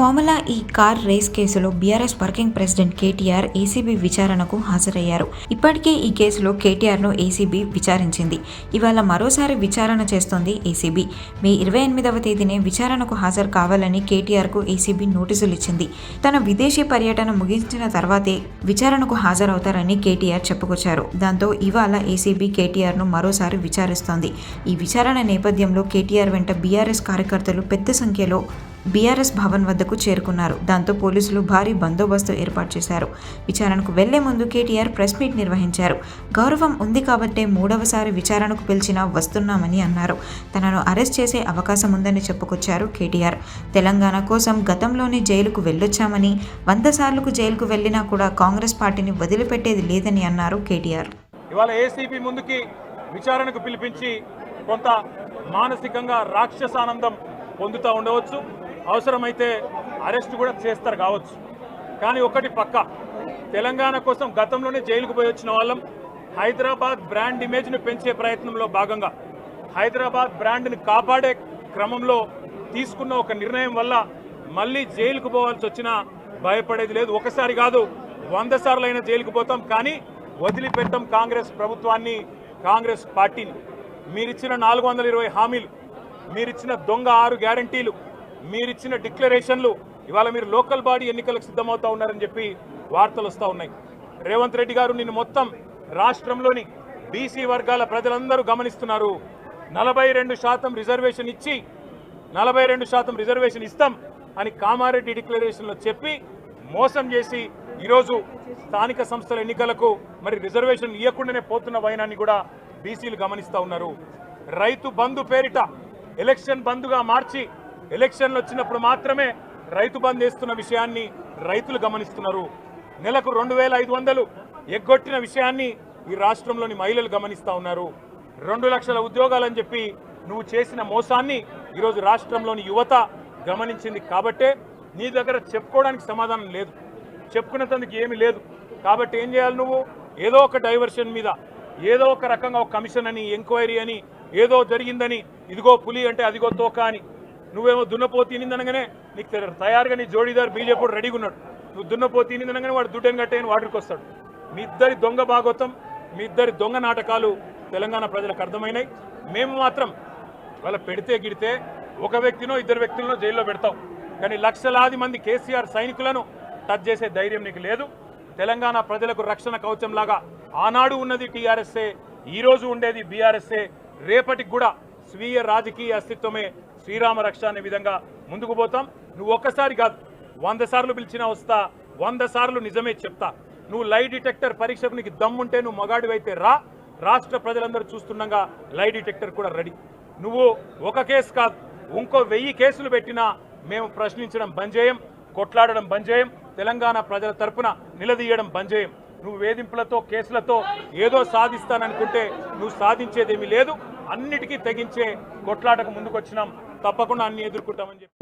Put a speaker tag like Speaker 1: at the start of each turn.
Speaker 1: Formula E car race కేసులో BRS working president KTR ACB విచారణకు హాజరయ్యారు. ఇప్పటికే ఈ కేసులో కేటీఆర్ను ఏసీబీ విచారించింది. ఇవాళ మరోసారి విచారణ చేస్తోంది ఏసీబీ. మే ఇరవై ఎనిమిదవ తేదీనే విచారణకు హాజరు కావాలని కేటీఆర్కు ఏసీబీ నోటీసులు ఇచ్చింది. తన విదేశీ పర్యటన ముగించిన తర్వాతే విచారణకు హాజరవుతారని కేటీఆర్ చెప్పుకొచ్చారు. దాంతో ఇవాళ ఏసీబీ కేటీఆర్ను మరోసారి విచారిస్తోంది. ఈ విచారణ నేపథ్యంలో కేటీఆర్ వెంట బీఆర్ఎస్ కార్యకర్తలు పెద్ద సంఖ్యలో బీఆర్ఎస్ భవన్ వద్దకు చేరుకున్నారు. దాంతో పోలీసులు భారీ బందోబస్తు ఏర్పాటు చేశారు. విచారణకు వెళ్ళే ముందు కేటీఆర్ ప్రెస్ మీట్ నిర్వహించారు. గౌరవం ఉంది కాబట్టే మూడవసారి విచారణకు పిలిచినా వస్తున్నామని అన్నారు. తనను అరెస్ట్ చేసే అవకాశం ఉందని చెప్పుకొచ్చారు కేటీఆర్. తెలంగాణ కోసం గతంలోనే జైలుకు వెళ్ళొచ్చామని వంద సార్లకు జైలుకు వెళ్ళినా కూడా కాంగ్రెస్ పార్టీని వదిలిపెట్టేది లేదని అన్నారు కేటీఆర్.
Speaker 2: ఇవాళ ఏసీపీ ముందుకి విచారణకు పిలిపించి కొంత మానసికంగా రాక్షసానందం పొందుతూ ఉండవచ్చు. అవసరమైతే అరెస్ట్ కూడా చేస్తారు కావచ్చు. కానీ ఒకటి పక్క. తెలంగాణ కోసం గతంలోనే జైలుకు పోయి వచ్చిన వాళ్ళం హైదరాబాద్ బ్రాండ్ ఇమేజ్ను పెంచే ప్రయత్నంలో భాగంగా హైదరాబాద్ బ్రాండ్ని కాపాడే క్రమంలో తీసుకున్న ఒక నిర్ణయం వల్ల మళ్ళీ జైలుకు పోవాల్సి వచ్చినా భయపడేది లేదు. ఒకసారి కాదు వంద సార్లు జైలుకు పోతాం కానీ వదిలిపెట్టం కాంగ్రెస్ ప్రభుత్వాన్ని కాంగ్రెస్ పార్టీని. మీరిచ్చిన నాలుగు వందల ఇరవై హామీలు మీరిచ్చిన దొంగ ఆరు గ్యారంటీలు మీరిచ్చిన డిక్లరేషన్లు ఇవాళ మీరు లోకల్ బాడీ ఎన్నికలకు సిద్ధమవుతా ఉన్నారని చెప్పి వార్తలు వస్తూ ఉన్నాయి. రేవంత్ రెడ్డి గారు నిన్ను మొత్తం రాష్ట్రంలోని బీసీ వర్గాల ప్రజలందరూ గమనిస్తున్నారు. నలభై రెండు శాతం రిజర్వేషన్ ఇచ్చి నలభై రెండు శాతం రిజర్వేషన్ ఇస్తాం అని కామారెడ్డి డిక్లరేషన్లో చెప్పి మోసం చేసి ఈరోజు స్థానిక సంస్థల ఎన్నికలకు మరి రిజర్వేషన్ ఇవ్వకుండానే పోతున్న వైనాన్ని కూడా బీసీలు గమనిస్తూ ఉన్నారు. రైతు బంధు పేరిట ఎలక్షన్ బంధుగా మార్చి ఎలక్షన్లు వచ్చినప్పుడు మాత్రమే రైతు బంద్ వేస్తున్న విషయాన్ని రైతులు గమనిస్తున్నారు. నెలకు రెండు వేల ఐదు వందలు ఎగ్గొట్టిన విషయాన్ని ఈ రాష్ట్రంలోని మహిళలు గమనిస్తూ ఉన్నారు. రెండు లక్షల ఉద్యోగాలని చెప్పి నువ్వు చేసిన మోసాన్ని ఈరోజు రాష్ట్రంలోని యువత గమనించింది కాబట్టే నీ దగ్గర చెప్పుకోవడానికి సమాధానం లేదు. చెప్పుకునేందుకు ఏమీ లేదు. కాబట్టి ఏం చేయాలి నువ్వు? ఏదో ఒక డైవర్షన్ మీద ఏదో ఒక రకంగా ఒక కమిషన్ అని ఎంక్వైరీ అని ఏదో జరిగిందని ఇదిగో పులి అంటే అదిగో తోక అని నువ్వేమో దున్నపో తినిందనగానే నీకు తయారుగా నీ జోడీదారు బీజేపీ రెడీగా ఉన్నాడు. నువ్వు దున్నపో తినిందనగానే వాడు దుడ్డని కట్టేయని వాడికి వస్తాడు. మీ ఇద్దరి దొంగ భాగోతం మీ ఇద్దరి దొంగ నాటకాలు తెలంగాణ ప్రజలకు అర్థమైనాయి. మేము మాత్రం వాళ్ళ పెడితే గిడితే ఒక వ్యక్తినో ఇద్దరు వ్యక్తులను జైల్లో పెడతాం. కానీ లక్షలాది మంది కేసీఆర్ సైనికులను టచ్ చేసే ధైర్యం నీకు లేదు. తెలంగాణ ప్రజలకు రక్షణ కవచంలాగా ఆనాడు ఉన్నది టీఆర్ఎస్ఏ ఈ రోజు ఉండేది బీఆర్ఎస్ఏ. రేపటికి కూడా స్వీయ రాజకీయ అస్తిత్వమే శ్రీరామ రక్ష అనే విధంగా ముందుకు పోతాం. నువ్వు ఒక్కసారి కాదు వంద సార్లు పిలిచినా వస్తా వంద సార్లు నిజమే చెప్తా. నువ్వు లై డిటెక్టర్ పరీక్షకు నీకు దమ్ముంటే నువ్వు మగాడివైతే రా. రాష్ట్ర ప్రజలందరూ చూస్తుండగా లై డిటెక్టర్ కూడా రెడీ నువ్వు ఒక కేసు కాదు ఇంకో వెయ్యి కేసులు పెట్టినా మేము ప్రశ్నించడం బంద్ చేయం కొట్లాడడం బంద్ చేయం తెలంగాణ ప్రజల తరపున నిలదీయడం బంద్ చేయం నువ్వు వేధింపులతో కేసులతో ఏదో సాధిస్తాననుకుంటే నువ్వు సాధించేదేమీ లేదు. అన్నిటికీ తెగించే కొట్లాటకు ముందుకొచ్చినాం. తప్పకుండా అన్ని ఎదుర్కొంటామని చెప్పి.